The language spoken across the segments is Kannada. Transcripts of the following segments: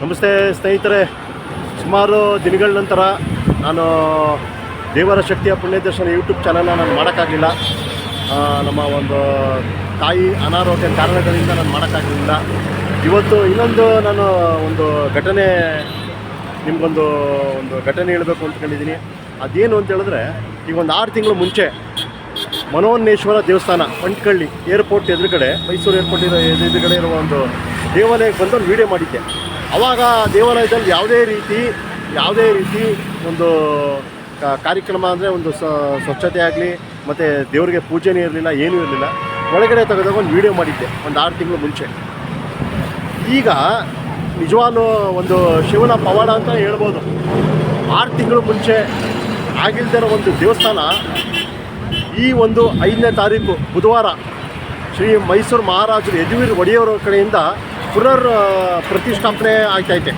ನಮಸ್ತೆ ಸ್ನೇಹಿತರೆ, ಸುಮಾರು ದಿನಗಳ ನಂತರ ನಾನು ದೇವರ ಶಕ್ತಿಯ ಪುಣ್ಯದರ್ಶನ ಯೂಟ್ಯೂಬ್ ಚಾನಲ್ನ ನಾನು ಮಾಡೋಕ್ಕಾಗಲಿಲ್ಲ. ನಮ್ಮ ಒಂದು ತಾಯಿ ಅನಾರೋಗ್ಯ ಕಾರಣಗಳಿಂದ ನಾನು ಮಾಡೋಕ್ಕಾಗಲಿಲ್ಲ. ಇವತ್ತು ಇನ್ನೊಂದು ನಾನು ಒಂದು ಘಟನೆ, ನಿಮಗೊಂದು ಒಂದು ಘಟನೆ ಹೇಳಬೇಕು ಅಂದ್ಕೊಂಡಿದ್ದೀನಿ. ಅದೇನು ಅಂತ ಹೇಳಿದ್ರೆ ಈಗ ಒಂದು ಆರು ತಿಂಗಳು ಮುಂಚೆ ಮನೋನ್ನೇಶ್ವರ ದೇವಸ್ಥಾನ, ಪಂಟ್ಕಳ್ಳಿ ಏರ್ಪೋರ್ಟ್ ಎದುರುಗಡೆ, ಮೈಸೂರು ಏರ್ಪೋರ್ಟ್ ಇರೋ ಎದುರುಗಡೆ ಇರುವ ಒಂದು ದೇವಾಲಯಕ್ಕೆ ಬಂದು ಒಂದು ವೀಡಿಯೋ ಮಾಡಿದ್ದೆ. ಆವಾಗ ದೇವಾಲಯದಲ್ಲಿ ಯಾವುದೇ ರೀತಿ ಯಾವುದೇ ರೀತಿ ಒಂದು ಕಾರ್ಯಕ್ರಮ ಅಂದರೆ ಒಂದು ಸ್ವಚ್ಛತೆ ಆಗಲಿ, ಮತ್ತು ದೇವರಿಗೆ ಪೂಜೆನೇ ಇರಲಿಲ್ಲ, ಏನೂ ಇರಲಿಲ್ಲ. ಒಳಗಡೆ ತೆಗೆದಾಗ ಒಂದು ವಿಡಿಯೋ ಮಾಡಿದ್ದೆ, ಒಂದು ಆರು ತಿಂಗಳು ಮುಂಚೆ. ಈಗ ನಿಜವಾಗ್ಲೂ ಒಂದು ಶಿವನ ಪವಾಡ ಅಂತ ಹೇಳ್ಬೋದು. ಆರು ತಿಂಗಳು ಮುಂಚೆ ಆಗಿಲ್ದಿರೋ ಒಂದು ದೇವಸ್ಥಾನ ಈ ಒಂದು ಐದನೇ ತಾರೀಕು ಬುಧವಾರ ಶ್ರೀ ಮೈಸೂರು ಮಹಾರಾಜರು ಯದುವೀರ್ ಒಡೆಯವರ ಕಡೆಯಿಂದ ಪುನರ್ ಪ್ರತಿಷ್ಠಾಪನೆ ಆಗ್ತೈತೆ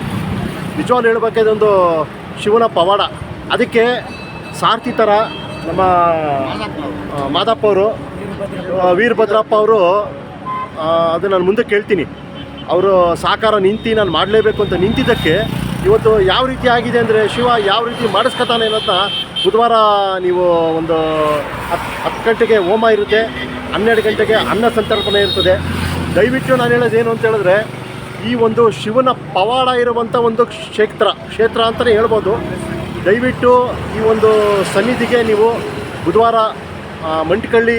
ನಿಜವಾಗ್ಲು ಹೇಳ್ಬೇಕಾದ್ರೆ ಒಂದು ಶಿವನ ಪವಾಡ. ಅದಕ್ಕೆ ಸಾರ್ಥಿ ಥರ ನಮ್ಮ ಮಾದಪ್ಪ ಅವರು ವೀರಭದ್ರಪ್ಪ ಅವರು ಅದು ನಾನು ಮುಂದೆ ಕೇಳ್ತೀನಿ. ಅವರು ಸಾಕಾರ ನಿಂತು ನಾನು ಮಾಡಲೇಬೇಕು ಅಂತ ನಿಂತಿದ್ದಕ್ಕೆ ಇವತ್ತು ಯಾವ ರೀತಿ ಆಗಿದೆ ಅಂದರೆ ಶಿವ ಯಾವ ರೀತಿ ಮಾಡಿಸ್ಕೊತಾನೆ ಅನ್ನೋದನ್ನ ಬುಧವಾರ ನೀವು ಒಂದು ಹತ್ತು ಹತ್ತು ಗಂಟೆಗೆ ಹೋಮ ಇರುತ್ತೆ, ಹನ್ನೆರಡು ಗಂಟೆಗೆ ಅನ್ನ ಸಂತರ್ಪಣೆ ಇರ್ತದೆ. ದಯವಿಟ್ಟು ನಾನು ಹೇಳೋದು ಏನು ಅಂತ ಹೇಳಿದ್ರೆ, ಈ ಒಂದು ಶಿವನ ಪವಾಡ ಇರುವಂಥ ಒಂದು ಕ್ಷೇತ್ರ ಕ್ಷೇತ್ರ ಅಂತಲೇ ಹೇಳ್ಬೋದು. ದಯವಿಟ್ಟು ಈ ಒಂದು ಸನ್ನಿಧಿಗೆ ನೀವು ಬುಧವಾರ ಮಂಟಿಕಳ್ಳಿ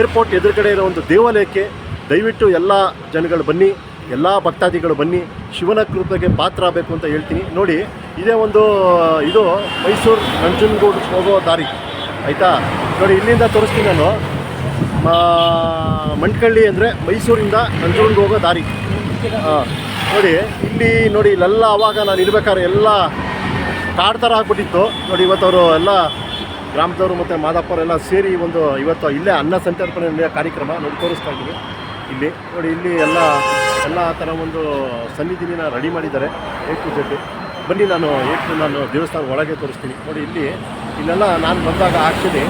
ಏರ್ಪೋರ್ಟ್ ಎದುರುಗಡೆ ಇರೋ ಒಂದು ದೇವಾಲಯಕ್ಕೆ ದಯವಿಟ್ಟು ಎಲ್ಲ ಜನಗಳು ಬನ್ನಿ, ಎಲ್ಲ ಭಕ್ತಾದಿಗಳು ಬನ್ನಿ, ಶಿವನ ಕೃಪೆಗೆ ಪಾತ್ರ ಆಗಬೇಕು ಅಂತ ಹೇಳ್ತೀನಿ. ನೋಡಿ, ಇದೇ ಒಂದು, ಇದು ಮೈಸೂರು ನಂಜನಗೂಡು ಹೋಗೋ ದಾರಿ, ಆಯಿತಾ? ನೋಡಿ, ಇಲ್ಲಿಂದ ತೋರಿಸ್ತೀನಿ ನಾನು. ಮಂಟಕಳ್ಳಿ ಅಂದರೆ ಮೈಸೂರಿಂದ ನಂಜನಗೂಡಿಗೆ ಹೋಗೋ ದಾರಿ. ನೋಡಿ, ಇಲ್ಲಿ ನೋಡಿ, ಇಲ್ಲೆಲ್ಲ ಅವಾಗ ನಾನು ಇರ್ಬೇಕಾದ್ರೆ ಎಲ್ಲ ಕಾಡ್ ಥರ ಆಗ್ಬಿಟ್ಟಿತ್ತು. ನೋಡಿ, ಇವತ್ತು ಅವರು ಎಲ್ಲ ಗ್ರಾಮದವರು ಮತ್ತು ಮಾದಪ್ಪರೆಲ್ಲ ಸೇರಿ ಒಂದು ಇವತ್ತು ಇಲ್ಲೇ ಅನ್ನ ಸಂತರ್ಪಣೆ ಕಾರ್ಯಕ್ರಮ ನೋಡಿ ತೋರಿಸ್ತಾ ಇದ್ದೀವಿ. ಇಲ್ಲಿ, ನೋಡಿ, ಇಲ್ಲಿ ಎಲ್ಲ ಎಲ್ಲ ಥರ ಒಂದು ಸನ್ನಿಧಿನ ರೆಡಿ ಮಾಡಿದ್ದಾರೆ. ಎ ಜೆಡ್ ಬನ್ನಿ ನಾನು, ಎ ನಾನು ದೇವಸ್ಥಾನ ಒಳಗೆ ತೋರಿಸ್ತೀನಿ. ನೋಡಿ, ಇಲ್ಲಿ, ಇಲ್ಲೆಲ್ಲ ನಾನು ಬಂದಾಗ ಆ್ಯಕ್ಚುಲಿ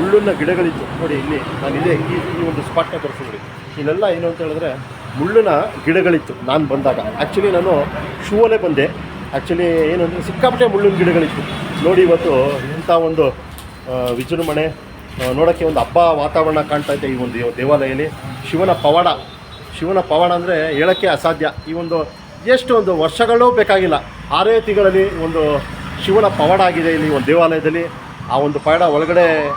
ಮುಳ್ಳಿನ ಗಿಡಗಳಿತ್ತು. ನೋಡಿ ಇಲ್ಲಿ ನಾನು ಇದೇ ಈ ಈ ಒಂದು ಸ್ಪಾಟ್ನ ತೋರಿಸ್ತೀನಿ ನೋಡಿ. ಇಲ್ಲೆಲ್ಲ ಏನು ಅಂತ ಹೇಳಿದ್ರೆ, ಮುಳ್ಳಿನ ಗಿಡಗಳಿತ್ತು ನಾನು ಬಂದಾಗ. ಆ್ಯಕ್ಚುಲಿ ನಾನು ಶೂವಲ್ಲೇ ಬಂದೆ. ಆ್ಯಕ್ಚುಲಿ ಏನು ಅಂದರೆ ಸಿಕ್ಕಾಪಟ್ಟೆ ಮುಳ್ಳಿನ ಗಿಡಗಳಿತ್ತು. ನೋಡಿ ಇವತ್ತು ಇಂಥ ಒಂದು ವಿಜೃಂಭಣೆ ನೋಡೋಕ್ಕೆ ಒಂದು ಹಬ್ಬ ವಾತಾವರಣ ಕಾಣ್ತಾ ಇದೆ ಈ ಒಂದು ದೇವ- ದೇವಾಲಯದಲ್ಲಿ. ಶಿವನ ಪವಾಡ. ಶಿವನ ಪವಾಡ ಅಂದರೆ ಹೇಳೋಕ್ಕೆ ಅಸಾಧ್ಯ. ಈ ಒಂದು ಎಷ್ಟು ಒಂದು ವರ್ಷಗಳೂ ಬೇಕಾಗಿಲ್ಲ. ಆರೇ ತಿಂಗಳಲ್ಲಿ ಒಂದು ಶಿವನ ಪವಾಡ ಆಗಿದೆ ಇಲ್ಲಿ ಒಂದು ದೇವಾಲಯದಲ್ಲಿ. ಆ ಒಂದು ಪವಾಡ ಒಳಗಡೆ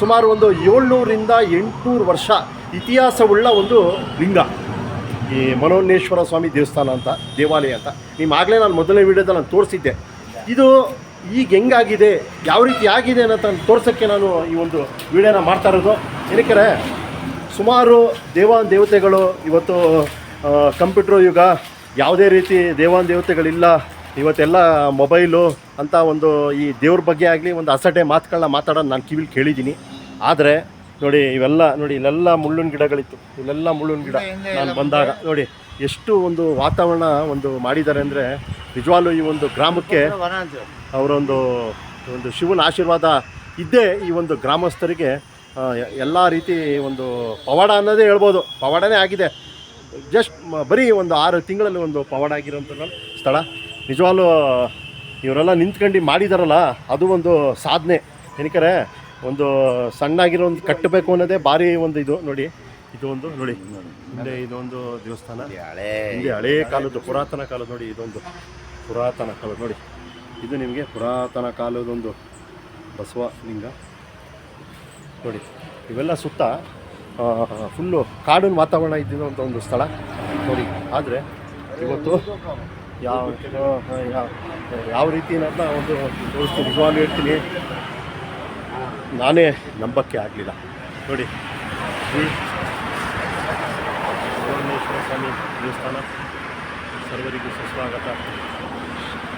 ಸುಮಾರು ಒಂದು ಏಳ್ನೂರಿಂದ ಎಂಟುನೂರು ವರ್ಷ ಇತಿಹಾಸವುಳ್ಳ ಒಂದು ಲಿಂಗ. ಈ ಮನೋನ್ನೇಶ್ವರ ಸ್ವಾಮಿ ದೇವಸ್ಥಾನ ಅಂತ, ದೇವಾಲಯ ಅಂತ. ನಿಮ್ಮಾಗಲೇ ನಾನು ಮೊದಲನೇ ವಿಡಿಯೋದಲ್ಲಿ ನಾನು ತೋರಿಸಿದ್ದೆ. ಇದು ಈಗ ಹೆಂಗಾಗಿದೆ, ಯಾವ ರೀತಿ ಆಗಿದೆ ಅನ್ನೋದು ನಾನು ತೋರ್ಸೋಕ್ಕೆ ನಾನು ಈ ಒಂದು ವಿಡಿಯೋನ ಮಾಡ್ತಾ ಇರೋದು. ಏನಕ್ಕೆ ಸುಮಾರು ದೇವಾನ್ ದೇವತೆಗಳು ಇವತ್ತು ಕಂಪ್ಯೂಟರ್ ಯುಗ, ಯಾವುದೇ ರೀತಿ ದೇವಾನ್ ದೇವತೆಗಳಿಲ್ಲ ಇವತ್ತೆಲ್ಲ ಮೊಬೈಲು ಅಂತ ಒಂದು ಈ ದೇವ್ರ ಬಗ್ಗೆ ಆಗಲಿ ಒಂದು ಅಸಡ್ಡೆ ಮಾತುಗಳನ್ನ ಮಾತಾಡೋದು ನಾನು ಕಿವಿಲಿ ಕೇಳಿದ್ದೀನಿ. ಆದರೆ ನೋಡಿ ಇವೆಲ್ಲ ನೋಡಿ ಇಲ್ಲೆಲ್ಲ ಮುಳ್ಳಿನ ಗಿಡಗಳಿತ್ತು. ಇಲ್ಲೆಲ್ಲ ಮುಳ್ಳಿನ ಗಿಡ ನಾನು ಬಂದಾಗ. ನೋಡಿ ಎಷ್ಟು ಒಂದು ವಾತಾವರಣ ಒಂದು ಮಾಡಿದ್ದಾರೆ ಅಂದರೆ ನಿಜವಾಗ್ಲೂ ಈ ಒಂದು ಗ್ರಾಮಕ್ಕೆ ಅವರೊಂದು ಒಂದು ಶಿವನ ಆಶೀರ್ವಾದ ಇದ್ದೇ ಈ ಒಂದು ಗ್ರಾಮಸ್ಥರಿಗೆ ಎಲ್ಲ ರೀತಿ ಒಂದು ಪವಾಡ ಅನ್ನೋದೇ ಹೇಳ್ಬೋದು. ಪವಾಡನೇ ಆಗಿದೆ. ಜಸ್ಟ್ ಬರೀ ಒಂದು ಆರು ತಿಂಗಳಲ್ಲಿ ಒಂದು ಪವಾಡ ಆಗಿರೋಂಥ ಸ್ಥಳ. ನಿಜವಾಗ್ಲೂ ಇವರೆಲ್ಲ ನಿಂತ್ಕೊಂಡು ಮಾಡಿದಾರಲ್ಲ ಅದು ಒಂದು ಸಾಧನೆ. ಏನಕ್ಕೆ ಒಂದು ಸಣ್ಣಾಗಿರೋ ಒಂದು ಕಟ್ಟಬೇಕು ಅನ್ನೋದೇ ಭಾರಿ ಒಂದು ಇದು. ನೋಡಿ ಇದು ಒಂದು ನೋಡಿ ಹಿಂದೆ ಇದೊಂದು ದೇವಸ್ಥಾನ. ಹಳೆ ಹಳೆ ಕಾಲದ್ದು ಪುರಾತನ ಕಾಲದ ನೋಡಿ ಇದೊಂದು ಪುರಾತನ ಕಾಲದ ನೋಡಿ. ಇದು ನಿಮಗೆ ಪುರಾತನ ಕಾಲದೊಂದು ಬಸವ ಲಿಂಗ. ನೋಡಿ ಇವೆಲ್ಲ ಸುತ್ತ ಫುಲ್ಲು ಕಾಡಿನ ವಾತಾವರಣ ಇದ್ದಿರೋ ಒಂದು ಸ್ಥಳ. ನೋಡಿ ಆದರೆ ಇವತ್ತು ಯಾವ ಯಾವ ರೀತಿ ನನ್ನ ಒಂದು ತೋರಿಸ್ತೀನಿ, ನಿಜವಾಗ್ಲೂ ಹೇಳ್ತೀನಿ. ನಾನೇ ನಂಬಕ್ಕೆ ಆಗಲಿಲ್ಲ. ನೋಡಿ. ಶ್ರೀ ಸ್ವಾಮಿ ದೇವಸ್ಥಾನ. ಸರ್ವರಿಗೂ ಸುಸ್ವಾಗತ.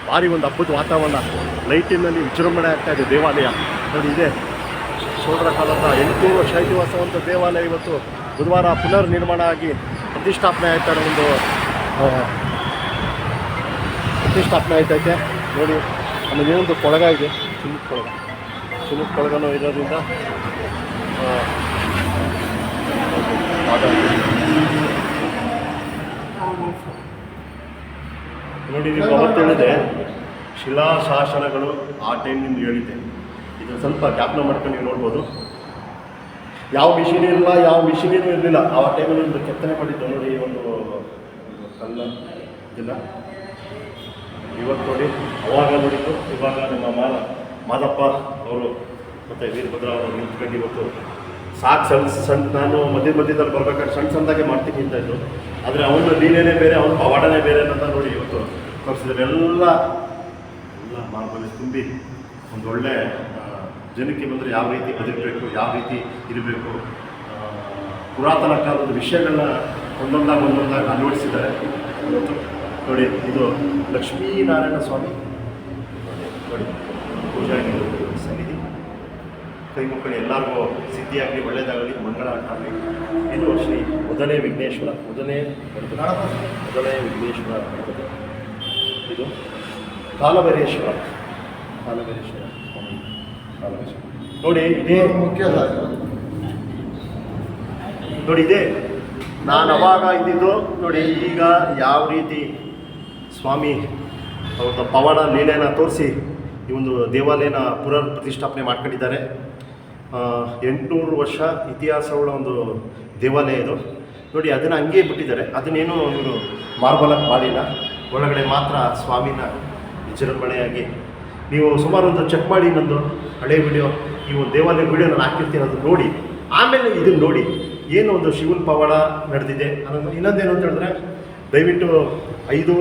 ಭಾರಿ ಒಂದು ಹಬ್ಬದ ವಾತಾವರಣ. ಲೈಟಿನಲ್ಲಿ ವಿಜೃಂಭಣೆ ಆಗ್ತಾ ಇದೆ ದೇವಾಲಯ. ನೋಡಿ ಇದೆ. ಸೋದರ ಕಾಲದ ಎಂಟುನೂರು ವರ್ಷ ಒಂದು ದೇವಾಲಯ ಇವತ್ತು. ಬುಧವಾರ ಪುನರ್ ನಿರ್ಮಾಣ ಆಗಿ ಪ್ರತಿಷ್ಠಾಪನೆ ಆಯ್ತಾ ಇರೋ ಒಂದು ಪ್ರತಿಷ್ಠಾಪನೆ ಆಯ್ತೈತೆ. ನೋಡಿ ಆಮೇಲೆ ಏನೊಂದು ಕೊಳಗ ಇದೆ. ಚಿನ್ನದ ಕೊಳಗ. ಚಿನ್ನದ ಕೊಳಗನೂ ಇರೋದ್ರಿಂದ ನೋಡಿ ನೀವು ಅವತ್ತು ಹೇಳಿದೆ, ಶಿಲಾಶಾಸನಗಳು ಆ ಟೈಮ್ನಿಂದ ಹೇಳಿದ್ದೆ ಇದು ಸ್ವಲ್ಪ ಜ್ಞಾಪನ ಮಾಡ್ಕೊಂಡು ನೀವು ನೋಡ್ಬೋದು. ಯಾವ ಮಿಷಿನ್ ಇರಲಿಲ್ಲ ಯಾವ ಮಿಷಿನೇನು ಇರಲಿಲ್ಲ. ಆ ಟೈಮಲ್ಲಿ ಒಂದು ಕೆತ್ತನೆ ಮಾಡಿದ್ದು ನೋಡಿ ಒಂದು ಕಲ್ಲ ಇದನ್ನ ಇವತ್ತು ನೋಡಿ, ಅವಾಗ ನೋಡಿದ್ದು, ಇವಾಗ ನಮ್ಮ ಮಾಲ, ಮಾದಪ್ಪ ಅವರು ಮತ್ತು ವೀರಭದ್ರ ಅವರು ನಿಂತ್ಕೊಂಡು ಇವತ್ತು ಸಾಕು ಸಣ್ಣ ಸಣ್ಣ ನಾನು ಮಧ್ಯ ಮಧ್ಯದಲ್ಲಿ ಬರ್ಬೇಕಾದ್ರೆ ಸಣ್ಣ ಸಣ್ಣದಾಗೆ ಮಾಡ್ತೀನಿ ಅಂತ ಇದ್ದರು ಆದರೆ ಅವನ ಲೀಲೆನೇ ಬೇರೆ, ಅವನ ಪವಾಡನೇ ಬೇರೆ ಅಂತ ನೋಡಿ ಇವತ್ತು ತೋರಿಸಿದ್ರೆ ಎಲ್ಲ ಎಲ್ಲ ಮಾರ್ಬಲ್ಲಿ ತುಂಬಿ ಒಂದು ಒಳ್ಳೆ ಜನಕ್ಕೆ ಬಂದರೆ ಯಾವ ರೀತಿ ಬದುಕಬೇಕು, ಯಾವ ರೀತಿ ಇರಬೇಕು ಪುರಾತನ ಕಾಲದ ವಿಷಯಗಳನ್ನ ಒಂದೊಂದಾಗಿ ಒಂದೊಂದಾಗಿ ಅಳವಡಿಸಿದ್ದಾರೆ ನೋಡಿ, ಇದು ಲಕ್ಷ್ಮೀನಾರಾಯಣ ಸ್ವಾಮಿ. ನೋಡಿ ಪೂಜಾರಿ ಸನ್ನಿಧಿ. ಕೈ ಮಕ್ಕಳು ಎಲ್ಲರಿಗೂ ಸಿದ್ಧಿಯಾಗಲಿ, ಒಳ್ಳೆಯದಾಗಲಿ, ಮಂಗಳ ಆಗಲಿ. ಇದು ಶ್ರೀ ಮೊದಲೇ ವಿಘ್ನೇಶ್ವರ, ಮೊದಲೇ ಗಣಪತಿ. ಮೊದಲೇ ವಿಘ್ನೇಶ್ವರ ಇದು ಕಾಲಭೈರೇಶ್ವರ ಕಾಲಭೈರೇಶ್ವರ ಕಾಲಭೈರೇಶ್ವರ ನೋಡಿ, ಇದೇ ಮುಖ್ಯ ನೋಡಿ, ಇದೆ ನಾನು ಅವಾಗ ಇದ್ದಿದ್ದು, ನೋಡಿ, ಈಗ ಯಾವ ರೀತಿ ಸ್ವಾಮಿ, ಅವ್ರದ್ದು ಪವಾಡ ಲೀಲೆನ ತೋರಿಸಿ ಈ ಒಂದು ದೇವಾಲಯನ ಪುನರ್ ಪ್ರತಿಷ್ಠಾಪನೆ ಮಾಡ್ಕೊಂಡಿದ್ದಾರೆ. ಎಂಟುನೂರು ವರ್ಷ ಇತಿಹಾಸವುಳ್ಳ ಒಂದು ದೇವಾಲಯ ಇದು. ನೋಡಿ, ಅದನ್ನು ಹಂಗೆ ಬಿಟ್ಟಿದ್ದಾರೆ. ಅದನ್ನೇನು ಇವರು ಮಾರ್ಬಲಕ್ಕೆ ಮಾಡಿಲ್ಲ. ಒಳಗಡೆ ಮಾತ್ರ ಸ್ವಾಮಿನ ವಿಜೃಂಭಣೆಯಾಗಿ. ನೀವು ಸುಮಾರು ಒಂದು ಚೆಕ್ ಮಾಡಿ ನಂದು ಹಳೆ ವಿಡಿಯೋ ಈ ಒಂದು ದೇವಾಲಯ ವಿಡಿಯೋ ನಾನು ಹಾಕಿರ್ತೀನಿ ಅದು ನೋಡಿ. ಆಮೇಲೆ ಇದನ್ನು ನೋಡಿ, ಏನು ಒಂದು ಶಿವನ ಪವಾಡ ನಡೆದಿದೆ ಅನ್ನೋದು ಇನ್ನೊಂದೇನು ಅಂತ ಹೇಳಿದ್ರೆ, ದಯವಿಟ್ಟು ಐದು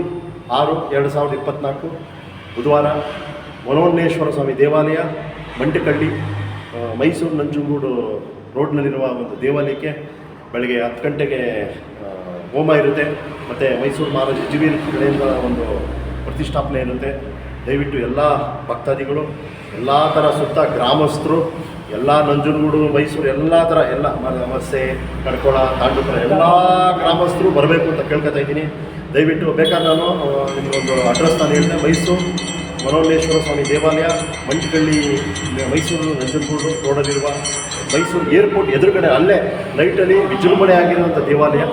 ಆರು, ಎರಡು ಸಾವಿರದ ಇಪ್ಪತ್ತ್ನಾಲ್ಕು ಬುಧವಾರ ವನೋನ್ನೇಶ್ವರ ಸ್ವಾಮಿ ದೇವಾಲಯ ಮಂಟಕಳ್ಳಿ ಮೈಸೂರು ನಂಜುಗೂಡು ರೋಡ್ನಲ್ಲಿರುವ ಒಂದು ದೇವಾಲಯಕ್ಕೆ ಬೆಳಗ್ಗೆ ಹತ್ತು ಗಂಟೆಗೆ ಹೋಮ ಇರುತ್ತೆ. ಮತ್ತು ಮೈಸೂರು ಮಹಾರಾಜ ಜಿಬೀರ್ ಕಡೆಯಿಂದ ಒಂದು ಪ್ರತಿಷ್ಠಾಪನೆ ಇರುತ್ತೆ. ದಯವಿಟ್ಟು ಎಲ್ಲ ಭಕ್ತಾದಿಗಳು, ಎಲ್ಲ ಥರ ಸುತ್ತ ಗ್ರಾಮಸ್ಥರು, ಎಲ್ಲ ನಂಜನಗೂಡು, ಮೈಸೂರು ಎಲ್ಲ ಥರ, ಎಲ್ಲ ಮ- ಮಸ್ಸೆ ಕಡ್ಕೊಳ, ತಾಂಡುಪುರ, ಎಲ್ಲ ಗ್ರಾಮಸ್ಥರು ಬರಬೇಕು ಅಂತ ಕೇಳ್ಕೊತಾ ಇದ್ದೀನಿ. ದಯವಿಟ್ಟು ಬೇಕಾದ್ರೆ ನಾನು ನಿಮಗೊಂದು ಅಡ್ರೆಸ್ ನಾನು ಹೇಳಿದೆ, ಮೈಸೂರು ಮನೋನ್ನೇಶ್ವರ ಸ್ವಾಮಿ ದೇವಾಲಯ ಮಂಜುಗಳ್ಳಿ ಮೈಸೂರು ನಂಜನಗೂಡು ರೋಡಲ್ಲಿರುವ ಮೈಸೂರು ಏರ್ಪೋರ್ಟ್ ಎದುರುಗಡೆ ಅಲ್ಲೇ ಲೈಟಲ್ಲಿ ವಿಜೃಂಭಣೆ ಆಗಿರುವಂಥ ದೇವಾಲಯ.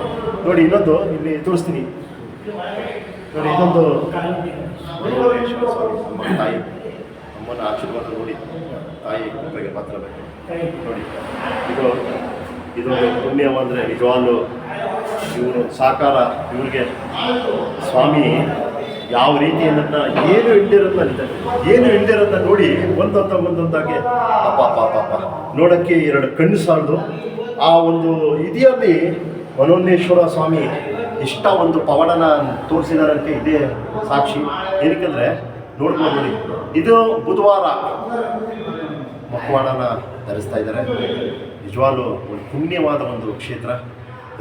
ನೋಡಿ, ಇನ್ನೊಂದು ಇಲ್ಲಿ ತೋರಿಸ್ತೀನಿ. ನೋಡಿ, ಇನ್ನೊಂದು ಸ್ವಾಮಿ ತಾಯಿ. ಅಮ್ಮನ ಆಶೀರ್ವಾದ ನೋಡಿ, ತಾಯಿ ಕೃಪೆಗೆ ಮಾತ್ರ ಬೇಕು. ನೋಡಿ, ಇದು, ಇದೊಂದು ಪುಣ್ಯವಂದರೆ ನಿಜವಾಗ್ಲೂ ಇವರು ಸಾಕಾರ, ಇವ್ರಿಗೆ ಸ್ವಾಮಿ ಯಾವ ರೀತಿ ಅನ್ನೋದನ್ನ ಏನು ಇಲ್ದಿರೋದನ್ನ ಏನು ಇಲ್ದಿರೋದನ್ನ ನೋಡಿ ಒಂದಂತ ಒಂದೊಂದಾಗಿ ಅಪ್ಪ ಅಪ್ಪ ಅಪ್ಪ ನೋಡೋಕ್ಕೆ ಎರಡು ಕಣ್ಣು ಸಾಲದು. ಆ ಒಂದು ಇದೆಯಲ್ಲಿ ಮನೋನ್ನೇಶ್ವರ ಸ್ವಾಮಿ ಇಷ್ಟ ಒಂದು ಪವಡನ ತೋರಿಸಿದಾರಂತೆ, ಇದೇ ಸಾಕ್ಷಿ. ಏನಕ್ಕೆಂದ್ರೆ ನೋಡ್ಬೋದು ನೋಡಿ, ಇದು ಬುಧವಾರ ಮಕ್ಕವಾಡನ ಧರಿಸ್ತಾ ಇದ್ದಾರೆ. ನಿಜವಾಗ್ಲೂ ಒಂದು ಪುಣ್ಯವಾದ ಒಂದು ಕ್ಷೇತ್ರ.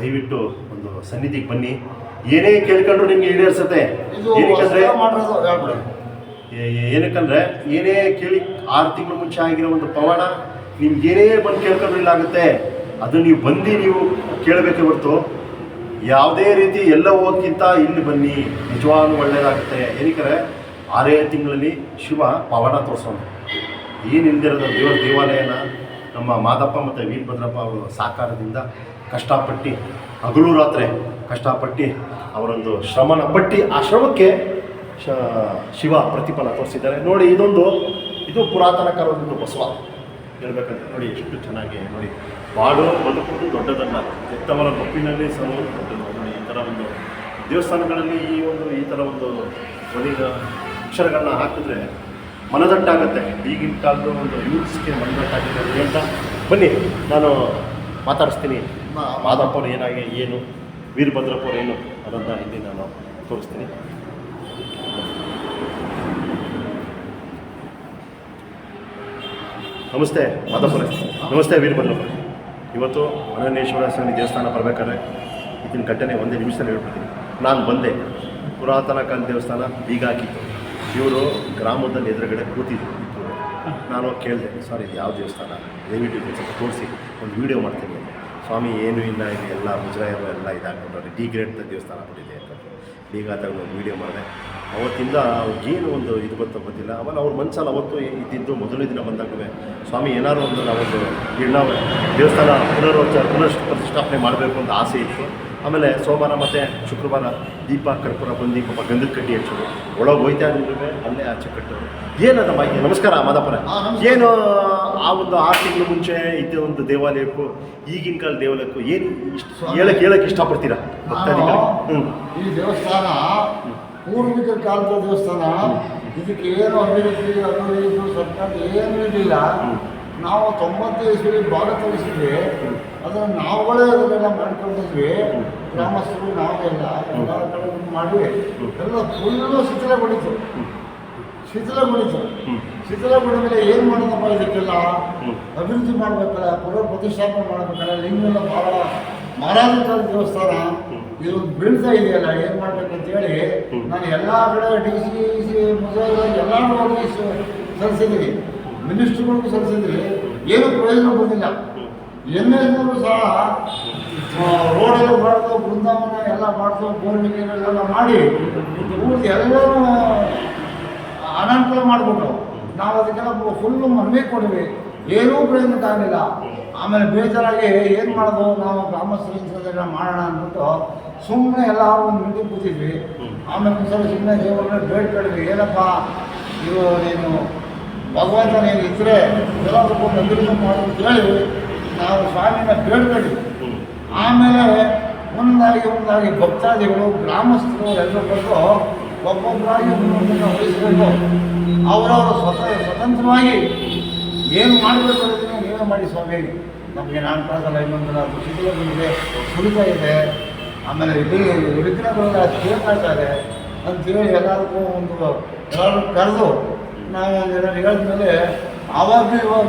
ದಯವಿಟ್ಟು ಒಂದು ಸನ್ನಿಧಿಗೆ ಬನ್ನಿ. ಏನೇ ಕೇಳ್ಕೊಂಡ್ರು ನಿಮ್ಗೆ ಈಡೇರಿಸುತ್ತೆ. ಏನಕ್ಕಂದ್ರೆ ಏನಕ್ಕಂದ್ರೆ ಏನೇ ಕೇಳಿ ಆರು ತಿಂಗಳು ಮುಂಚೆ ಆಗಿರೋ ಒಂದು ಪವಾಡ ನಿಮ್ಗೆ ಏನೇ ಬಂದು ಕೇಳ್ಕೊಂಡ್ರು ಇಲ್ಲ ಆಗುತ್ತೆ. ಅದು ನೀವು ಬಂದು ನೀವು ಕೇಳಬೇಕೆ ಹೊರತು. ಯಾವುದೇ ರೀತಿ ಎಲ್ಲ ಹೋಗೋಕ್ಕಿಂತ ಇಲ್ಲಿ ಬನ್ನಿ. ನಿಜವಾಗ್ಲೂ ಒಳ್ಳೆಯದಾಗುತ್ತೆ ಏನಕ್ಕಂದ್ರೆ ಆರೇ ತಿಂಗಳಲ್ಲಿ ಶಿವ ಪವಾಡ ತೋರಿಸೋಣ ಏನು ಇಲ್ದಿರೋದು ದೇವ ದೇವಾಲಯನ ನಮ್ಮ ಮಾದಪ್ಪ ಮತ್ತು ವೀರಭದ್ರಪ್ಪ ಅವರು ಸಾಕಾರದಿಂದ ಕಷ್ಟಪಟ್ಟು, ಹಗಲು ರಾತ್ರಿ ಕಷ್ಟಪಟ್ಟು ಅವರೊಂದು ಶ್ರಮನ ಪಟ್ಟಿ ಆ ಶ್ರಮಕ್ಕೆ ಶಿವ ಪ್ರತಿಫಲ ತೋರಿಸಿದ್ದಾರೆ. ನೋಡಿ, ಇದೊಂದು, ಇದು ಪುರಾತನ ಕಾಲದೊಂದು ಬಸವ ಹೇಳ್ಬೇಕಂತ ನೋಡಿ, ಎಷ್ಟು ಚೆನ್ನಾಗಿ ನೋಡಿ. ಬಾಡು ಬದುಕುವುದು ದೊಡ್ಡದಲ್ಲ ಎತ್ತವರ ಬಪ್ಪಿನಲ್ಲಿ ಸರ್ವ ದೊಡ್ಡದು. ನೋಡಿ, ಈ ಥರ ಒಂದು ದೇವಸ್ಥಾನಗಳಲ್ಲಿ ಈ ಒಂದು, ಈ ಥರ ಒಂದು ಧ್ವನಿದ ಅಕ್ಷರಗಳನ್ನ ಹಾಕಿದ್ರೆ ಮನದಟ್ಟಾಗುತ್ತೆ. ಈಗಿನ ಕಾಲದ ಒಂದು ಯೂತ್ಸ್ಗೆ ಮನದಟ್ಟಾಗಿದೆ ಅಂತ. ಬನ್ನಿ, ನಾನು ಮಾತಾಡಿಸ್ತೀನಿ. ಮಾದಪ್ಪವ್ರು ಏನಾಗಿ ಏನು ವೀರಭದ್ರಪ್ಪವ್ರು ಏನು, ಅದನ್ನು ಇಲ್ಲಿ ನಾನು ತೋರಿಸ್ತೀನಿ. ನಮಸ್ತೆ ಮಾದಪ್ಪರೇ ನಮಸ್ತೆ ವೀರಭದ್ರಪ್ಪ ಇವತ್ತು ಅನನ್ಯೇಶ್ವರ ಸ್ವಾಮಿ ದೇವಸ್ಥಾನ ಬರಬೇಕಾದ್ರೆ ಇದನ್ನ ಘಟನೆ ಒಂದೇ ನಿಮಿಷದಲ್ಲಿ ಹೇಳ್ಬಿಡ್ತೀನಿ. ನಾನು ಬಂದೆ. ಪುರಾತನ ಕಾಲ ದೇವಸ್ಥಾನ ಬೀಗ ಹಾಕಿತ್ತು ಇವರು ಗ್ರಾಮದಲ್ಲಿ ಎದುರುಗಡೆ ಕೂತಿದ್ರು. ನಾನು ಕೇಳಿದೆ, ಸರ್, ಇದು ಯಾವ ದೇವಸ್ಥಾನ? ದಯವಿಟ್ಟು ಸ್ವಲ್ಪ ತೋರಿಸಿ, ಒಂದು ವೀಡಿಯೋ ಮಾಡ್ತೀನಿ. ಸ್ವಾಮಿ ಏನೂ ಇಲ್ಲ ಇಲ್ಲಿ ಎಲ್ಲ ಮುಜರಾಯರು ಎಲ್ಲ ಇದಾಗ್ಬಿಟ್ಟವ್ರೆ. ಡಿಗ್ರೇಡ್ ದೇವಸ್ಥಾನ ಕೊಟ್ಟಿದೆ ಅಂತ. ಬೀಗ ತಗೊಂಡು ಒಂದು ವೀಡಿಯೋ ಮಾಡಿದೆ. ಅವತ್ತಿಂದ ಅವ್ರಿಗೇನು ಒಂದು ಇದು ಗೊತ್ತ ಗೊತ್ತಿಲ್ಲ. ಆಮೇಲೆ ಅವ್ರ ಮನಸ್ಸಲ್ಲಿ ಅವತ್ತು ಇದ್ದಿದ್ದು ಮೊದಲನೇ ದಿನ ಬಂದಾಗಲೇ ಸ್ವಾಮಿ ಏನಾದ್ರು ಒಂದು ನಾವೊಂದು ನಾವು ದೇವಸ್ಥಾನ ಪುನರ್ವಚ ಪುನರ್ ಪ್ರತಿಷ್ಠಾಪನೆ ಮಾಡಬೇಕು ಅಂತ ಆಸೆ ಇತ್ತು. ಆಮೇಲೆ ಸೋಮವಾರ ಮತ್ತು ಶುಕ್ರವಾರ ದೀಪ ಕರ್ಪೂರ ಬಂದು ಪಾಪ ಗಂಧದ ಕಡ್ಡಿ ಹಚ್ಚೋದು ಒಳಗೆ ಹೋಯ್ತಾ ಇದ್ರೆ ಅಲ್ಲೇ ಆಚೆ ಕಟ್ಟೋದು ಏನದ ಮಾಹಿತಿ ನಮಸ್ಕಾರ ಮಾದಪ್ಪನ ಏನು ಆ ಒಂದು ಆರು ತಿಂಗಳ ಮುಂಚೆ ಇದ್ದ ಒಂದು ದೇವಾಲಯಕ್ಕೂ ಈಗಿನ ಕಾಲ ದೇವಾಲಯಕ್ಕೂ ಏನು ಇಷ್ಟು ಹೇಳಕ್ ಹೇಳಕ್ಕೆ ಹೇಳಕ್ಕೆ ಇಷ್ಟಪಡ್ತೀರಾ ಭಕ್ತಾದಿಗಳಿಗೆ? ಹ್ಞೂ ಈ ದೇವಸ್ಥಾನ ಪೂರ್ವಿಕರ ಕಾಲದ ದೇವಸ್ಥಾನ ಇದಕ್ಕೆ ಏನು ಅಭಿವೃದ್ಧಿ ಅಭಿವೃದ್ಧಿ ಸರ್ಕಾರ ಏನು ಇರಲಿಲ್ಲ ನಾವು ತೊಂಬತ್ತು ಇಸ್ವಿ ಭಾಗ ತರಿಸಿದ್ವಿ ಅದನ್ನು ನಾವುಗಳೇ ಅದನ್ನೆಲ್ಲ ಮಾಡ್ಕೊಂಡಿದ್ವಿ ಗ್ರಾಮಸ್ಥರು ನಾವೆಲ್ಲ ಮಾಡಿ ಎಲ್ಲ ಫುಲ್ಲು ಶಿಥಿಲಗೊಳಿತು ಶಿಥಿಲಗೊಳಿತು ಶಿಥಿಲಗೊಂಡ ಮೇಲೆ ಏನು ಮಾಡೋದಪ್ಪ ಇದಕ್ಕೆಲ್ಲ. ಅಭಿವೃದ್ಧಿ ಮಾಡಬೇಕಲ್ಲ ಪುನರ್ ಪ್ರತಿಷ್ಠಾಪನೆ ಮಾಡಬೇಕಲ್ಲ ಲಿಂಗವೆಲ್ಲ ಭಾಳ ಮಹಾರಾಜರ ದೇವಸ್ಥಾನ. ಇದು ಬೀಳ್ತಾ ಇದೆಯಲ್ಲ ಏನು ಮಾಡ್ಬೇಕಂತ ಹೇಳಿ. ನಾನು ಎಲ್ಲ ಕಡೆ ಡಿ ಸಿ ಸಿ ಮುಜಾಯಿದ ಎಲ್ಲರೂ ಹೋಗಿ ಸಲ್ಲಿಸಿದ್ದೀವಿ ಮಿನಿಸ್ಟ್ರುಗಳಿಗೂ ಸಲ್ಲಿಸಿದ್ವಿ ಏನೂ ಪ್ರಯೋಜನ ಬಂದಿಲ್ಲ. ಎಂ ಎಲ್ ಸಹ ರೋಡೆಲ್ಲ ಮಾಡ್ದು ಬೃಂದಾವನ ಎಲ್ಲ ಮಾಡ್ದು ಬೋರ್ವೆಲ್ಲೆಲ್ಲ ಮಾಡಿ ಊರಿಗೆ ಎಲ್ಲರೂ ಅನಾನುಕೂಲ ಮಾಡಿಬಿಟ್ರು. ನಾವು ಅದಕ್ಕೆಲ್ಲ ಫುಲ್ಲು ಮನವಿ ಕೊಡ್ವಿ ಏನೂ ಪ್ರಯೋಜನ ಆಗಲಿಲ್ಲ. ಆಮೇಲೆ ಬೇಜಾರಾಗಿ ಏನು ಮಾಡೋದು? ನಾವು ಗ್ರಾಮಸ್ಥರ ಮಾಡೋಣ ಅಂದ್ಬಿಟ್ಟು ಸುಮ್ಮನೆ ಎಲ್ಲ ಒಂದು ಮೀಟಿಂಗ್ ಕೂತಿದ್ವಿ. ಆಮೇಲೆ ಒಂದ್ಸಲ ಸುಮ್ಮನೆ ದೇವರನ್ನ ಬೇಡ್ಕೊಳ್ವಿ ಏನಪ್ಪ? ಇದು ನೀನು ಭಗವಂತ ನೀನು ಎಲ್ಲ ಸ್ವಲ್ಪ ಅಭಿವೃದ್ಧಿ ಮಾಡು ಅಂತ ನಾವು ಸ್ವಾಮಿನ ಬೇಡ್ಕೊಂಡ್ವಿ ಆಮೇಲೆ ಒಂದಾಗಿ ಒಂದಾಗಿ ಭಕ್ತಾದಿಗಳು, ಗ್ರಾಮಸ್ಥರು ಎಲ್ಲರೂ ಬಂದು ಒಬ್ಬೊಬ್ಬರಾಗಿ ಒಂದೊಂದನ್ನು ವಹಿಸಬೇಕು ಅವರವರ ಸ್ವತಃ, ಸ್ವತಂತ್ರವಾಗಿ ಏನು ಮಾಡಬೇಕು ಅನ್ನೋದನ್ನು ನೀವೇ ಮಾಡಿ ಸ್ವಾಮಿ. ನಮಗೆ ನಾನು ಕಾಲದಲ್ಲಿ ಇನ್ನೊಂದರ ಸಿಟಿಗಳು ಬಂದಿದೆ ಸುರಿತಾ ಇದೆ. ಆಮೇಲೆ ಇಡೀ ವಿಗ್ರಹಗಳೆಲ್ಲ ಕೇಳ್ತಾ ಇದೆ. ಅಂತೇಳಿ ಎಲ್ಲರಿಗೂ ಒಂದು ಎಲ್ಲರೂ ಕರೆದು ನಾವು ಏನಾದ್ರು ಹೇಳಿದ್ಮೇಲೆ ಆವಾಗಲೂ ಇವಾಗ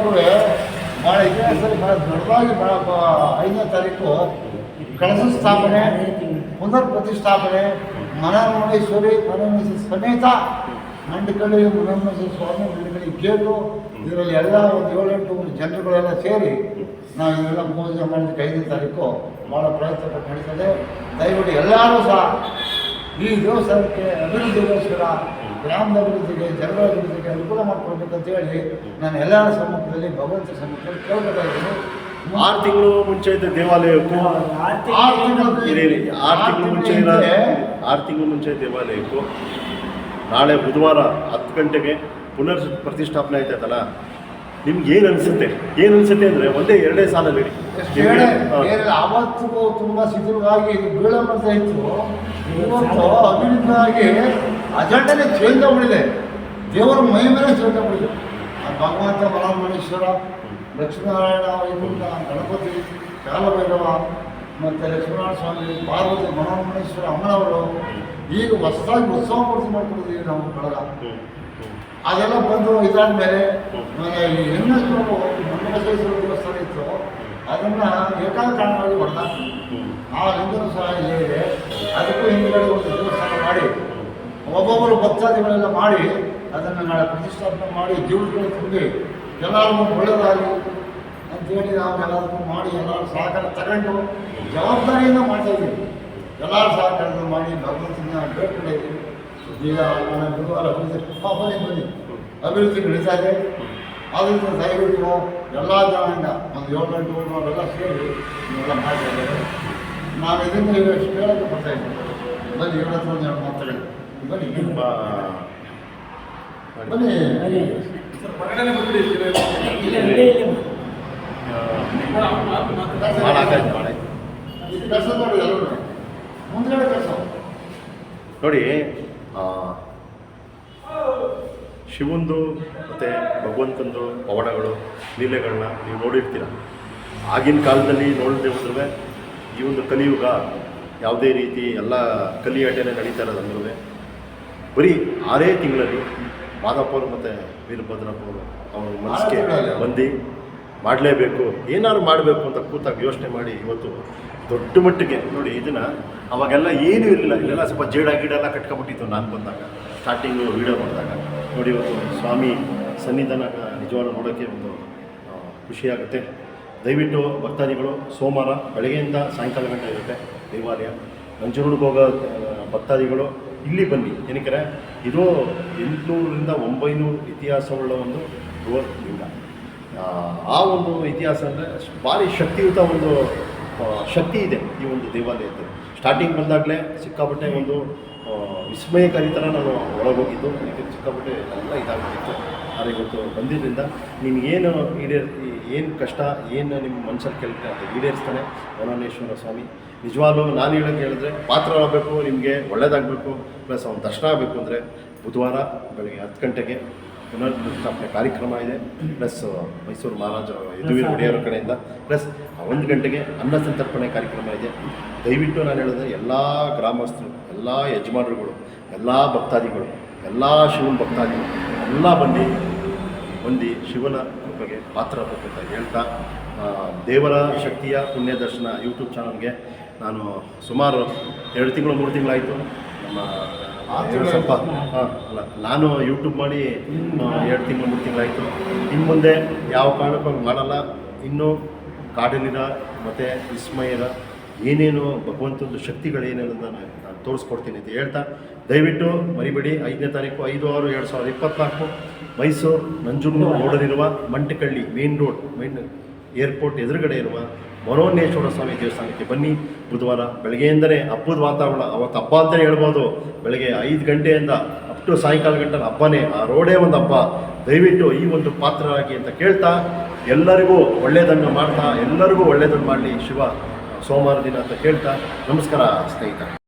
ಭಾಳ ಇತಿಹಾಸದಲ್ಲಿ ಭಾಳ ದೊಡ್ಡದಾಗಿ ಭಾಳ ಐದನೇ ತಾರೀಕು ಕಳಸ ಸ್ಥಾಪನೆ, ಪುನರ್ ಪ್ರತಿಷ್ಠಾಪನೆ ಮನೋರಮೇಶ್ವರಿ ಪರಮೇಶ್ವರಿ ಸಮೇತ ಮಂಡಕಳ್ಳಿ ಮನೋರಮೇಶ್ವರ ಸ್ವಾಮಿ ಮಂಡಕಳ್ಳಿ ಕೇಳು ಇದರಲ್ಲಿ ಎಲ್ಲ ಒಂದು ಏಳೆಂಟು ಜನರುಗಳೆಲ್ಲ ಸೇರಿ ನಾವು ಇದೆಲ್ಲ ಪೂಜೆ ಮಾಡಿದ ಐದನೇ ತಾರೀಕು ಭಾಳ ಪ್ರಯತ್ನ ನಡೀತದೆ. ದಯವಿಟ್ಟು ಎಲ್ಲರೂ ಸಹ ಈ ದೇವಸ್ಥಾನಕ್ಕೆ ಅಭಿವೃದ್ಧಿಗೋಸ್ಕರ ಗ್ರಾಮದ ಅಭಿವೃದ್ಧಿಗೆ ಜನರ ಅಭಿವೃದ್ಧಿಗೆ ಅನುಕೂಲ ಮಾಡಿಕೊಡ್ಬೇಕಂತ ಹೇಳಿ ನಾನು ಎಲ್ಲರ ಸಮ್ಮುಖದಲ್ಲಿ ಭಗವಂತ ಸಮ್ಮುಖದಲ್ಲಿ ಕೇಳ್ಕೊತಾ ಇದ್ದೀನಿ. ಆರು ತಿಂಗಳು ಮುಂಚೆ ಇದ್ದ ದೇವಾಲಯಕ್ಕೂ ಆರು ತಿಂಗಳು. ಆರು ತಿಂಗಳು ಮುಂಚೆ ಆರು ತಿಂಗಳ ಮುಂಚೆ ದೇವಾಲಯಕ್ಕೂ ನಾಳೆ ಬುಧವಾರ ಹತ್ತು ಗಂಟೆಗೆ ಪುನರ್ ಪ್ರತಿಷ್ಠಾಪನೆ ಆಯ್ತಾಯ್ತಲ್ಲ ನಿಮ್ಗೆ ಏನು ಅನಿಸುತ್ತೆ? ಏನು ಅನಿಸುತ್ತೆ ಅಂದರೆ ಒಂದೇ ಎರಡೇ ಸಾಲ ಹೇಳಿ ಆವತ್ತು ತುಂಬ ಸಿದ್ಧವಾಗಿ ಬೀಳಮಂತ ಇತ್ತು ಇವತ್ತು ಅಭಿವೃದ್ಧಿಯಾಗಿ ಅಜೆಂಡನೇ ಚೇಂಜ್ ಆಗ್ಬಿಟ್ಟಿದೆ ದೇವರ ಮೈ ಮೇಲೆ ಚೇಂಜ್ ಆಗ್ಬಿಟ್ಟಿದೆ ಆ ಭಗವಂತ ಮನೋಮಣೇಶ್ವರ ಲಕ್ಷ್ಮೀನಾರಾಯಣ ಗಣಪತಿ ಕಾಲಭೈರವ ಮತ್ತು ಲಕ್ಷ್ಮೀನಾರಾಯಣ ಸ್ವಾಮಿ, ಪಾರ್ವತಿ ಮನೋಮೇಶ್ವರ ಅಮ್ಮನವರು ಈಗ ಹೊಸದಾಗಿ ಉತ್ಸವ ಮೂರ್ತಿ ಮಾಡ್ಕೊಂಡಿದ್ದೀವಿ ನಾವು ಬಳಗ. ಅದೆಲ್ಲ ಬಂದು ಇದಾದ್ಮೇಲೆ ಮೇಲೆ ಹೆಣ್ಣು ಮಂಗಳೇಶ್ವರ ದೇವಸ್ಥಾನ ಇತ್ತು ಅದನ್ನ ಏಕಾಕಾರಣವಾಗಿ ಹೊಡೆದ. ಆ ಹಿಂದೂ ಸಹ ಇಲ್ಲಿ ಅದಕ್ಕೂ ಹಿಂದುಗಡೆ ಒಂದು ದೇವಸ್ಥಾನ ಮಾಡಿ, ಒಬ್ಬೊಬ್ಬರು ಭಕ್ತಾದಿಗಳೆಲ್ಲ ಮಾಡಿ, ಅದನ್ನು ನಾಳೆ ಪ್ರತಿಷ್ಠಾಪನೆ ಮಾಡಿ ಜೀವನಗಳು ತುಂಬಿ, ಎಲ್ಲರಿಗೂ ಒಳ್ಳೆಯದಾಗಲಿ ಅಂತೇಳಿ ನಾವು ಎಲ್ಲರಿಗೂ ಮಾಡಿ ಎಲ್ಲರೂ ಸಹಕಾರ ತಗೊಂಡು ಜವಾಬ್ದಾರಿಯಿಂದ ಮಾಡ್ತಾ ಇದ್ದೀವಿ. ಎಲ್ಲರೂ ಸಹಕಾರದಿಂದ ಮಾಡಿ ಭಗವಂತನ ಈಗ ನನ್ನ ಗುರುವಾರ ಅಭಿವೃದ್ಧಿ ಪಾಪನೇ ಬನ್ನಿ ಬನ್ನಿ ಅಭಿವೃದ್ಧಿ ನಡೀತಾ ಇದೆ. ಅದರಿಂದ ದಯವಿಟ್ಟು ಎಲ್ಲ ಜನಾಂಗ ಒಂದು ಏಳು ಎಂಟು ಊರು ನಾವೆಲ್ಲ ಸೇರಿ ಇವೆಲ್ಲ ಮಾಡ್ತಾ ಇದ್ದೇವೆ ನಾವು ಇದರಿಂದ ಎಷ್ಟು ಹೇಳೋಕ್ಕೆ ಬರ್ತಾ ಇದ್ದೀವಿ ಬನ್ನಿ ಇವ್ರ ಹತ್ರ ಒಂದು ಎರಡು ಮಾತುಗಳು. ಬನ್ನಿ. ಬನ್ನಿ. ಬನ್ನಿ. ಭಾಳ ಆಗಾಯ್ತು ಭಾಳ ಆಯ್ತು ನೋಡಿ ಶಿವಂದು ಮತ್ತು ಭಗವಂತಂದು ಪವಾಡಗಳು ಲೀಲೆಗಳನ್ನ ನೀವು ನೋಡಿರ್ತೀರ ಆಗಿನ ಕಾಲದಲ್ಲಿ ನೋಡಿದ್ರೆ ಹೋದ್ರೆ ಈ ಒಂದು ಕಲಿಯುಗ ಯಾವುದೇ ರೀತಿ ಎಲ್ಲ ಕಲಿಯಾಟನೇ ನಡೀತಾ ಇರೋದಂದ್ರೂ ಬರೀ ಆರೇ ತಿಂಗಳಲ್ಲಿ ಮಾದಪ್ಪರು ಮತ್ತು ವೀರಭದ್ರಪ್ಪವರು ಅವ್ರ ಮನಸ್ಸಿಗೆ ತಿಂಗಳಲ್ಲಿ. ಬಂದು ಮಾಡಲೇಬೇಕು, ಏನಾದ್ರು ಮಾಡಬೇಕು ಅಂತ ಕೂತಾಗ ಯೋಚನೆ ಮಾಡಿ ಇವತ್ತು ದೊಡ್ಡ ಮಟ್ಟಿಗೆ ನೋಡಿ ಇದನ್ನು ಅವಾಗೆಲ್ಲ ಏನೂ ಇರಲಿಲ್ಲ. ಇಲ್ಲೆಲ್ಲ ಸ್ವಲ್ಪ ಜೇಡ ಗಿಡ ಎಲ್ಲ ಕಟ್ಕೊಬಿಟ್ಟಿತ್ತು ನಾನು ಬಂದಾಗ ಸ್ಟಾರ್ಟಿಂಗು ವೀಡಿಯೋ ಮಾಡಿದಾಗ ನೋಡಿ ಇವತ್ತು ಸ್ವಾಮಿ ಸನ್ನಿಧಾನ ನಿಜವಾಗ್ಲೂ ನೋಡೋಕ್ಕೆ ಒಂದು ಖುಷಿಯಾಗುತ್ತೆ ದಯವಿಟ್ಟು ಭಕ್ತಾದಿಗಳು, ಸೋಮವಾರ ಬೆಳಗ್ಗೆಯಿಂದ ಸಾಯಂಕಾಲ ಗಂಟೆ ಇರುತ್ತೆ ದೇವಾಲಯ. ನಂಜನಗೂಡಿಗೆ ಹೋಗೋ ಭಕ್ತಾದಿಗಳು ಇಲ್ಲಿ ಬನ್ನಿ. ಏನಕ್ಕೆ ಇದು ಎಂಟುನೂರರಿಂದ ಒಂಬೈನೂರು ಇತಿಹಾಸವುಳ್ಳ ಒಂದು ಬೃಹತ್ ಲಿಂಗ. ಆ, ಒಂದು ಇತಿಹಾಸ ಅಂದರೆ ಭಾರಿ ಶಕ್ತಿಯುತ ಒಂದು ಶಕ್ತಿ ಇದೆ ಈ ಒಂದು ದೇವಾಲಯದಲ್ಲಿ. ಸ್ಟಾರ್ಟಿಂಗ್ ಬಂದಾಗಲೇ ಸಿಕ್ಕಾಪಟ್ಟೆ ಒಂದು ವಿಸ್ಮಯಕಾರಿ ಥರ ನಾನು ಒಳಗೋಗಿದ್ದು. ನನಗೆ ಸಿಕ್ಕಾಪಟ್ಟೆ ಎಲ್ಲ ಇದಾಗ್ಬಿಟ್ಟಿತ್ತು. ಆದರೆ ಇವತ್ತು ಬಂದಿದ್ದರಿಂದ ನಿಮಗೇನು ಈಡೇರ್ ಏನು ಕಷ್ಟ ಏನು ನಿಮ್ಮ ಮನಸ್ಸಲ್ಲಿ ಕೇಳಿದ್ರೆ ಅದು ಈಡೇರಿಸ್ತಾನೆ ವನನೇಶ್ವರ ಸ್ವಾಮಿ. ನಿಜವಾಗ್ಲೂ ನಾನು ಹೇಳೋಕ್ಕೆ ಹೇಳಿದ್ರೆ ಪಾತ್ರ ಆಗಬೇಕು ನಿಮಗೆ ಒಳ್ಳೆಯದಾಗಬೇಕು ಪ್ಲಸ್ ಅವ್ನ ದರ್ಶನ ಆಗಬೇಕು ಅಂದರೆ ಬುಧವಾರ ಬೆಳಗ್ಗೆ ಹತ್ತು ಗಂಟೆಗೆ ಪುನರ್ಸ್ಥಾಪನೆ ಕಾರ್ಯಕ್ರಮ ಇದೆ. ಪ್ಲಸ್ ಮೈಸೂರು ಮಹಾರಾಜ ಯದುವೀರ್ ಒಡೆಯರ ಕಡೆಯಿಂದ. ಪ್ಲಸ್ ಒಂದು ಗಂಟೆಗೆ ಅನ್ನ ಸಂತರ್ಪಣೆ ಕಾರ್ಯಕ್ರಮ ಇದೆ. ದಯವಿಟ್ಟು ನಾನು ಹೇಳಿದ್ರೆ ಎಲ್ಲ ಗ್ರಾಮಸ್ಥರು ಎಲ್ಲ ಯಜಮಾನರುಗಳು ಎಲ್ಲ ಭಕ್ತಾದಿಗಳು ಎಲ್ಲ ಶಿವನ ಭಕ್ತಾದಿಗಳು ಎಲ್ಲ ಬಂದು ಹೊಂದಿ ಶಿವನ ಕೃಪೆಗೆ ಪಾತ್ರ ಅಂತ ಹೇಳ್ತಾ ದೇವರ ಶಕ್ತಿಯ ಪುಣ್ಯ ದರ್ಶನ ಯೂಟ್ಯೂಬ್ ಚಾನಲ್ಗೆ ನಾನು ಸುಮಾರು ಎರಡು ತಿಂಗಳು ಮೂರು ತಿಂಗಳಾಯಿತು. ನಮ್ಮ ಸ್ವಲ್ಪ ಅಲ್ಲ, ನಾನು ಯೂಟ್ಯೂಬ್ ಮಾಡಿ ಎರಡು ತಿಂಗಳು, ಮೂರು ತಿಂಗಳಾಯಿತು. ಇನ್ನು ಮುಂದೆ ಯಾವ ಕಾರಣಕ್ಕೂ ಮಾಡಲ್ಲ. ಇನ್ನೂ ಕಾಡಲಿರ ಮತ್ತು ವಿಸ್ಮಯರ ಏನೇನು ಭಗವಂತನ ಶಕ್ತಿಗಳು ನಾನು ನಾನು ತೋರಿಸ್ಕೊಡ್ತೀನಿ ಅಂತ ಹೇಳ್ತಾ, ದಯವಿಟ್ಟು ಮರಿಬೇಡಿ. ಐದನೇ ತಾರೀಕು ಐದು ಆರು ಎರಡು ಸಾವಿರದ ಇಪ್ಪತ್ತ್ನಾಲ್ಕು Mysuru ನಂಜುಂಡು ರೋಡಲ್ಲಿರುವ Mantakalli main road main airport ಎದುರುಗಡೆ ಇರುವ ಮನೋನ್ನೇಶ್ವರ ಸ್ವಾಮಿ ದೇವಸ್ಥಾನಕ್ಕೆ ಬನ್ನಿ. ಬುಧವಾರ ಬೆಳಗ್ಗೆಯಿಂದಲೇ ಹಬ್ಬದ ವಾತಾವರಣ, ಅವತ್ತು ಹಬ್ಬ ಅಂತಲೇ ಹೇಳ್ಬೋದು. ಬೆಳಗ್ಗೆ ಐದು ಗಂಟೆಯಿಂದ ಅಪ್ ಟು ಸಾಯಂಕಾಲ ಗಂಟೆ ಹಬ್ಬನೇ ಆ ರೋಡೇ ಒಂದು ಹಬ್ಬ. ದಯವಿಟ್ಟು ಈ ಒಂದು ಪಾತ್ರರಾಗಿ ಅಂತ ಕೇಳ್ತಾ, ಎಲ್ಲರಿಗೂ ಒಳ್ಳೆಯದನ್ನು ಮಾಡ್ತಾ, ಎಲ್ಲರಿಗೂ ಒಳ್ಳೆಯದನ್ನು ಮಾಡಲಿ. ಶಿವ ಸೋಮವಾರ ದಿನ ಅಂತ ಕೇಳ್ತಾ, ನಮಸ್ಕಾರ ಸ್ನೇಹಿತರೆ.